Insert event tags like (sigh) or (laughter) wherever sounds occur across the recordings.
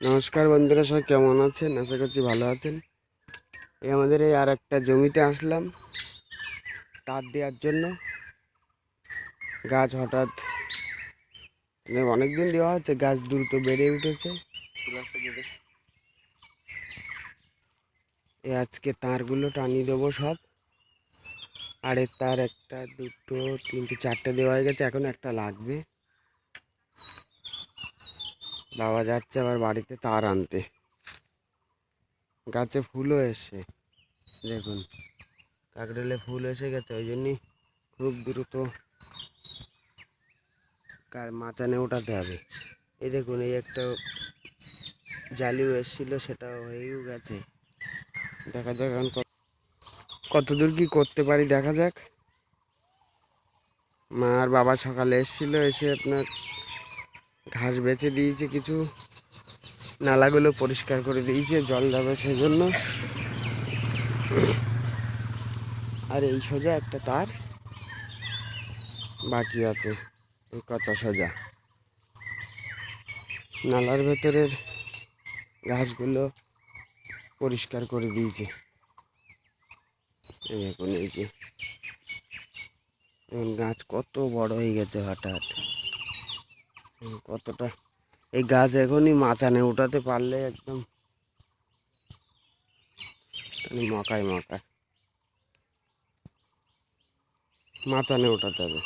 নমস্কার বন্ধুরা, সবাই কেমন আছেন? আশা করছি ভালো আছেন। এই আমাদের এই আর একটা জমিতে আসলাম তার দেওয়ার জন্য। গাছ হঠাৎ অনেক দিন দেওয়া হচ্ছে, গাছ দ্রুত বেড়ে উঠেছে। এই আজকে তারগুলো টানিয়ে দেবো সব। আর তার একটা, দুটো, তিনটে, চারটে দেওয়া হয়ে গেছে, এখন একটা লাগবে। বাবা যাচ্ছে আবার বাড়িতে তার আনতে। গাছে ফুলও এসছে। দেখুন, কাকডেলে ফুল এসে গেছে, ওই জন্যই খুব দ্রুত মাচানে ওঠাতে হবে। এই দেখুন, এই একটা জালিও এসছিল সেটা হয়েও গেছে। দেখা যাক এখন কত- কতদূর কি করতে পারি, দেখা যাক। মা আর বাবা সকালে এসেছিল, এসে আপনার ঘাস বেচে দিয়েছে কিছু। নালাগুলো পরিষ্কার করে দিয়েছে, জল যাবে সেই জন্য আর এই সোজা একটা তার বাকি আছে, এই কচা সোজা। নালার ভেতরের ঘাসগুলো পরিষ্কার করে দিয়েছে। এই দেখুন, এই যে। দেখুন গাছ কত বড় হয়ে গেছে হঠাৎ। কতটা? এই গাছ এখনই মাচানে উঠাতে পারলে একদম মকায় মকায়। মাচানে ওঠাতে হবে।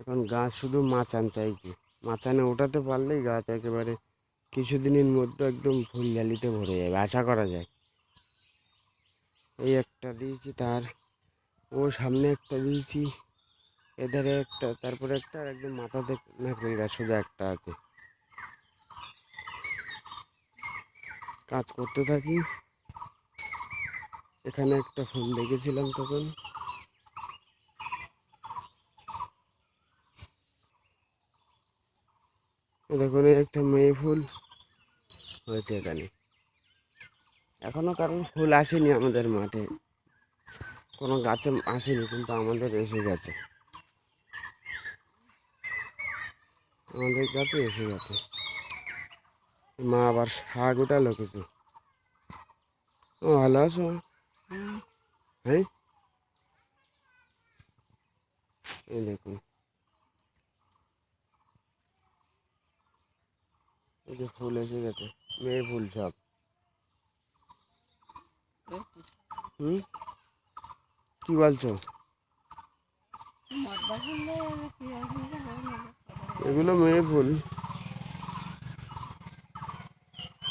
এখন গাছ শুধু মাচান চাইছে মাচানে ওঠাতে পারলেই গাছ একেবারে কিছুদিনের মধ্যে একদম ফুল জালিতে ভরে যাবে, আশা করা যায়। এই একটা দিয়েছি তার, ও সামনে একটা দিয়েছি। এধারে একটা, তারপরে একটা আর একদম মাথাতে নারকেল গাছ সোজা একটা আছে। কাজ করতে থাকি। এখানে একটা ফুল দেখেছিলাম তখন। দেখুন একটা মেয়ে ফুল হয়েছে এখানে। এখনও কারণ ফুল আসেনি আমাদের মাঠে। কোনো গাছে আসেনি, কিন্তু আমাদের এসে গেছে। আমাদের কাছে এসে গেছে। মা আবার শাক উঠালো কিছু। ও, ভালো আছো? হ্যাঁ এই দেখুন। এই যে ফুল এসে গেছে মেয়ে ফুল সব। হুম? কি বলছো? এগুলো মেয়ে ফুল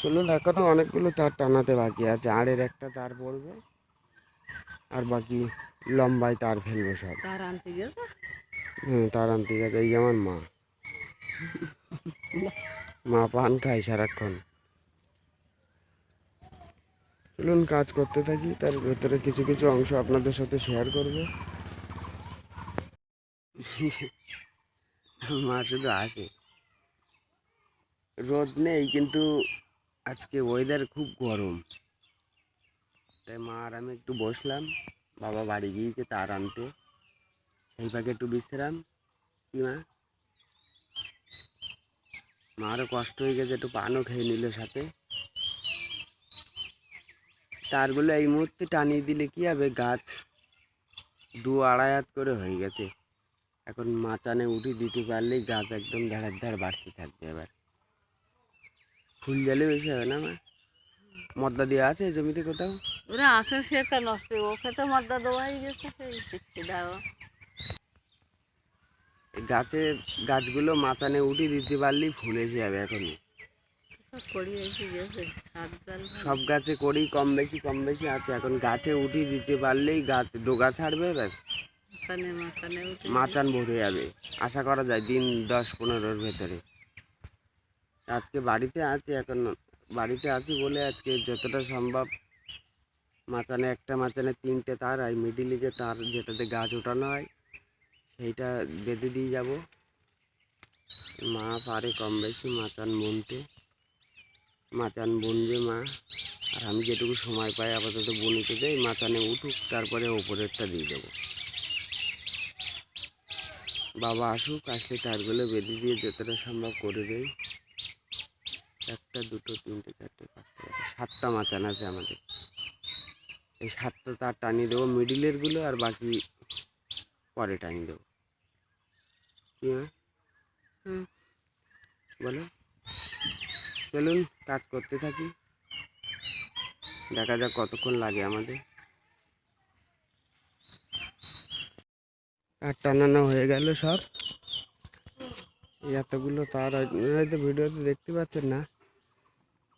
চলুন এখনও অনেকগুলো তার টানাতে বাকি আছে। আড়ের একটা তার পড়বে আর বাকি লম্বায় তার ফেলব সব। তার আনতে গেছে? তার আনতে গেছে এই আমার মা। মা পান খায় সারাক্ষণ। চলুন কাজ করতে থাকি তার ভেতরে কিছু কিছু অংশ আপনাদের সাথে শেয়ার করব। (laughs) মা শুধু আসে রোদ নেই কিন্তু আজকে ওয়েদার খুব গরম। তাই মা আর আমি একটু বসলাম, বাবা বাড়ি গিয়েছে তার আনতে। সেই ফাঁকে একটু বিশ্রাম, কি মা? মারও কষ্ট হয়ে গেছে, একটু পানও খেয়ে নিল সাথে। তারগুলো এই মুহূর্তে টানিয়ে দিলে কি হবে? গাছ দু আড়াই হাত করে হয়ে গেছে। এখন মাচানে উঠে দিতে পারলেই গাছ একদম ধারের ধার বাড়তে থাকবে এবার। ফুল জালে বেশি হবে না মা? মদ্দা দেওয়া আছে জমিতে কোথাও? ওরা সেটা নষ্ট। ওকে তো মদ্দা দেওয়াই গেছে। দাও। গাছে গাছগুলো মাচানে উঠে দিতে পারলেই ফুল এসে যাবে এখনই। সব করি গেছে করেই কম বেশি কম বেশি আছে। এখন গাছে উঠিয়ে দিতে পারলেই গাছ ডোগা ছাড়বে ব্যাস। উঠে মাচান ভরে যাবে আশা করা যায় দিন দশ পনেরোর ভেতরে। আজকে বাড়িতে আছি এখন, বাড়িতে আছি বলে আজকে যতটা সম্ভব মাচানে একটা, মাচানে তিনটে তার আর মিডিলে যে তার যেটাতে গাছ ওঠানো হয়, সেইটা বেঁধে দিয়ে যাব। মা পারে কম বেশি, মাচান বুনতে মাচান বুনবে মা, আর আমি যেটুকু সময় পাই আপাতত বুনিতে যাই, মাচানে উঠুক, তারপরে ওপরেরটা দিয়ে দেবো বাবা আসুক, আসলে তারগুলো বেঁধে দিয়ে যতটা সম্ভব করে দেয় একটা, দুটো, তিনটে, চারটে, পাঁচটা সাতটা মাচান আছে আমাদের। এই সাতটা তার টানিয়ে দেবো মিডিলেরগুলো আর বাকি পরে টানিয়ে দেবো? হুম, বলো। চলুন, কাজ করতে থাকি। দেখা যাক কতক্ষণ লাগে আমাদের। আর টানানো হয়ে গেল সব। এতগুলো তার হয়- হয়তো ভিডিওতে দেখতে পাচ্ছেন না,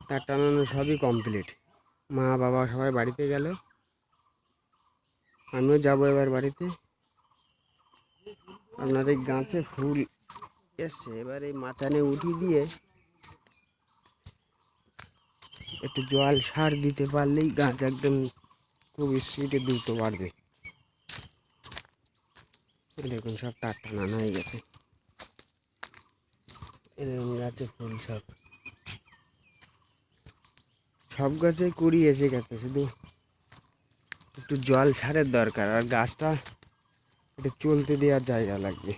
তার টানানো সবই কমপ্লিট মা, বাবা সবাই বাড়িতে গেল। আমিও যাব এবার বাড়িতে। আপনার এই গাছে ফুল এসছে, এবার এই মাচানে উঠিয়ে দিয়ে একটু জল সার দিতে পারলেই গাছ একদম খুব স্পিডে দ্রুত বাড়বে। দেখুন সব তার টানানো হয়ে গেছে। এরকম গাছে ফুল সব। সব গাছে কুড়ি এসে গেছে, শুধু একটু জল সারের দরকার, আর গাছটা একটু চলতে দেওয়ার জায়গা লাগবে।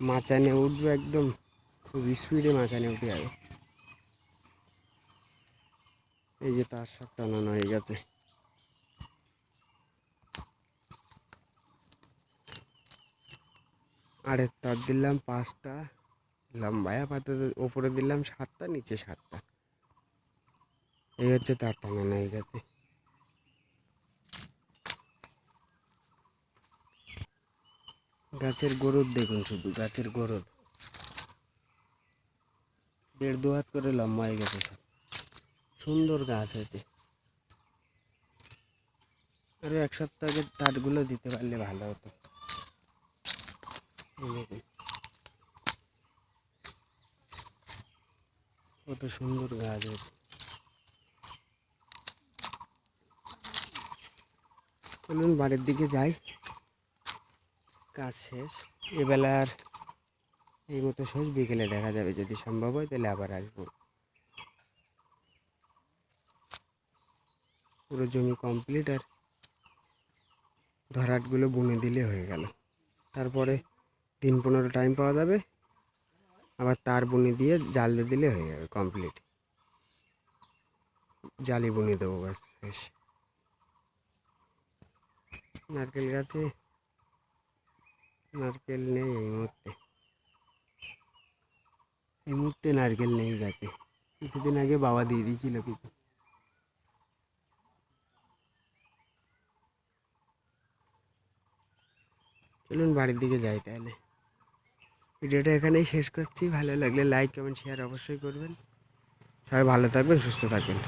মাচানে উঠবে একদম, খুব স্পিডে মাচানে উঠে যাবে। এই যে তার সব টানানো হয়ে গেছে। আরের তার দিলাম পাঁচটা লম্বায় আপাতত ওপরে দিলাম সাতটা, নিচে সাতটা। এই হচ্ছে তার টানানো হয়ে গেছে। গাছের গরুদ দেখুন শুধু, গাছের গরুদ দেড় দু হাত করে লম্বা হয়ে গেছে সব। সুন্দর গাছ হয়েছে। আরও এক সপ্তাহ আগে তারগুলো দিতে পারলে ভালো হতো। এই। কত সুন্দর গাছ হয়েছে চলুন বাড়ির দিকে যাই। কাজ শেষ। এবেলা আর এই মতো শেষ। বিকেলে দেখা যাবে। যদি সম্ভব হয়, তাহলে আবার আসব। পুরো জমি কমপ্লিট আর ধরাটগুলো বুনে দিলে হয়ে গেল। তারপরে দিন পনেরো টাইম পাওয়া যাবে। আবার তার বুনে দিয়ে জাল দিয়ে দিলে হয়ে যাবে কমপ্লিট জালি বুনে দেবো ব্যাস, শেষ। নারকেল গাছে, নারকেল নেই এই মুহূর্তে। এই মুহূর্তে নারকেল নেই গাছে। কিছুদিন আগে বাবা দিয়ে দিয়েছিল কিছু। চলুন বাড়ির দিকে যাই তাহলে। ভিডিওটা এখানেই শেষ করছি। ভালো লাগলে লাইক কমেন্ট শেয়ার অবশ্যই করবেন। সবাই ভালো থাকবেন, সুস্থ থাকবেন।